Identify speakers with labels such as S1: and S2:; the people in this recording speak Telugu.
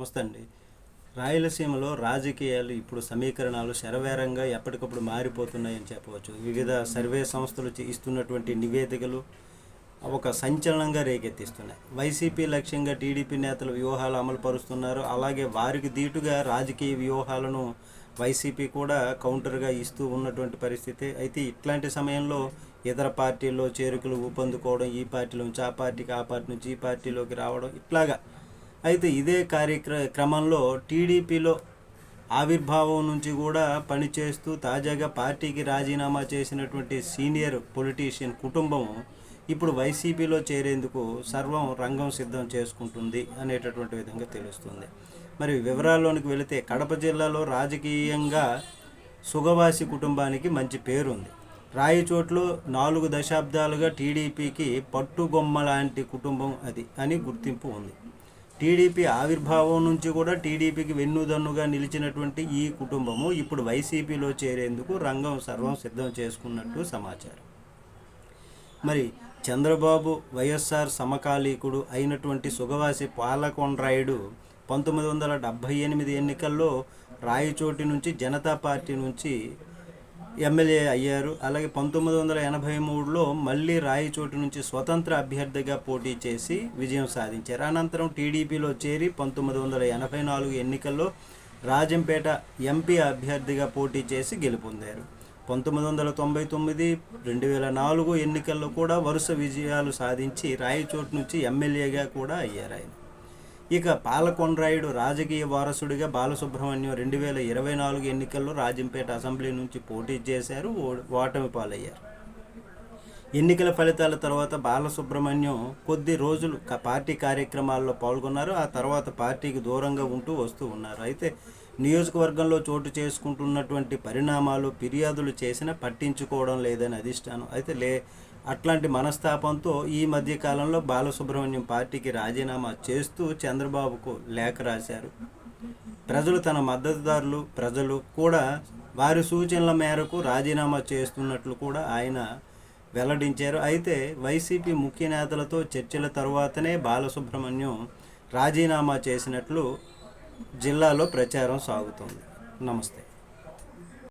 S1: నమస్తే అండి రాయలసీమలో రాజకీయాలు ఇప్పుడు సమీకరణాలు శరవేరంగా ఎప్పటికప్పుడు మారిపోతున్నాయని చెప్పవచ్చు. వివిధ సర్వే సంస్థలు ఇస్తున్నటువంటి నివేదికలు ఒక సంచలనంగా రేకెత్తిస్తున్నాయి. వైసీపీ లక్ష్యంగా టీడీపీ నేతలు వ్యూహాలు అమలు పరుస్తున్నారు అలాగే వారికి దీటుగా రాజకీయ వ్యూహాలను వైసీపీ కూడా కౌంటర్గా ఇస్తూ ఉన్నటువంటి పరిస్థితి. అయితే ఇట్లాంటి సమయంలో ఇతర పార్టీల్లో చేరుకులు ఊపందుకోవడం ఈ పార్టీలో నుంచి ఆ పార్టీకి ఆ పార్టీ నుంచి ఈ పార్టీలోకి రావడం ఇట్లాగా అయితే ఇదే కార్యక్ర క్రమంలో టీడీపీలో ఆవిర్భావం నుంచి కూడా పనిచేస్తూ తాజాగా పార్టీకి రాజీనామా చేసినటువంటి సీనియర్ పొలిటీషియన్ కుటుంబం ఇప్పుడు వైసీపీలో చేరేందుకు సర్వం రంగం సిద్ధం చేసుకుంటుంది అనేటటువంటి విధంగా తెలుస్తుంది. మరి వివరాల్లోనికి వెళితే కడప జిల్లాలో రాజకీయంగా సుగవాసి కుటుంబానికి మంచి పేరుంది. రాయచోట్లో నాలుగు దశాబ్దాలుగా టీడీపీకి పట్టుగొమ్మ లాంటి కుటుంబం అది అని గుర్తింపు ఉంది. టీడీపీ ఆవిర్భావం నుంచి కూడా టీడీపీకి వెన్నుదన్నుగా నిలిచినటువంటి ఈ కుటుంబము ఇప్పుడు వైసీపీలో చేరేందుకు రంగం సర్వం సిద్ధం చేసుకున్నట్టు సమాచారం. మరి చంద్రబాబు వైఎస్ఆర్ సమకాలీకుడు అయినటువంటి సుగవాసి పాలకొండ్రాయుడు పంతొమ్మిది వందల డెబ్భై ఎనిమిది ఎన్నికల్లో రాయచోటి నుంచి జనతా పార్టీ నుంచి ఎమ్మెల్యే అయ్యారు. అలాగే పంతొమ్మిది వందల ఎనభై మూడులో మళ్ళీ రాయచోటు నుంచి స్వతంత్ర అభ్యర్థిగా పోటీ చేసి విజయం సాధించారు. అనంతరం టీడీపీలో చేరి పంతొమ్మిది వందల ఎనభై నాలుగు ఎన్నికల్లో రాజంపేట ఎంపీ అభ్యర్థిగా పోటీ చేసి గెలుపొందారు. పంతొమ్మిది వందల తొంభై తొమ్మిది రెండు వేల నాలుగు ఎన్నికల్లో కూడా వరుస విజయాలు సాధించి రాయచోటు నుంచి ఎమ్మెల్యేగా కూడా అయ్యారు ఆయన. ఇక పాలకొండ్రాయుడు రాజకీయ వారసుడిగా బాలసుబ్రహ్మణ్యం రెండు వేల ఇరవై నాలుగు ఎన్నికల్లో రాజంపేట అసెంబ్లీ నుంచి పోటీ చేశారు ఓ- ఓటమి పాలయ్యారు. ఎన్నికల ఫలితాల తర్వాత బాలసుబ్రహ్మణ్యం కొద్ది రోజులు పార్టీ కార్యక్రమాల్లో పాల్గొన్నారు. ఆ తర్వాత పార్టీకి దూరంగా ఉంటూ వస్తూ ఉన్నారు. అయితే నియోజకవర్గంలో చోటు చేసుకుంటున్నటువంటి పరిణామాలు ఫిర్యాదులు చేసినా పట్టించుకోవడం లేదని అధిష్టానం అయితే లే అట్లాంటి మనస్తాపంతో ఈ మధ్య కాలంలో బాలసుబ్రహ్మణ్యం పార్టీకి రాజీనామా చేస్తూ చంద్రబాబుకు లేఖ రాశారు. ప్రజలు తన మద్దతుదారులు ప్రజలు కూడా వారి సూచనల మేరకు రాజీనామా చేస్తున్నట్లు కూడా ఆయన వెల్లడించారు. అయితే వైసీపీ ముఖ్య నేతలతో చర్చల తరువాతనే బాలసుబ్రహ్మణ్యం రాజీనామా చేసినట్లు జిల్లాలో ప్రచారం సాగుతుంది. నమస్తే.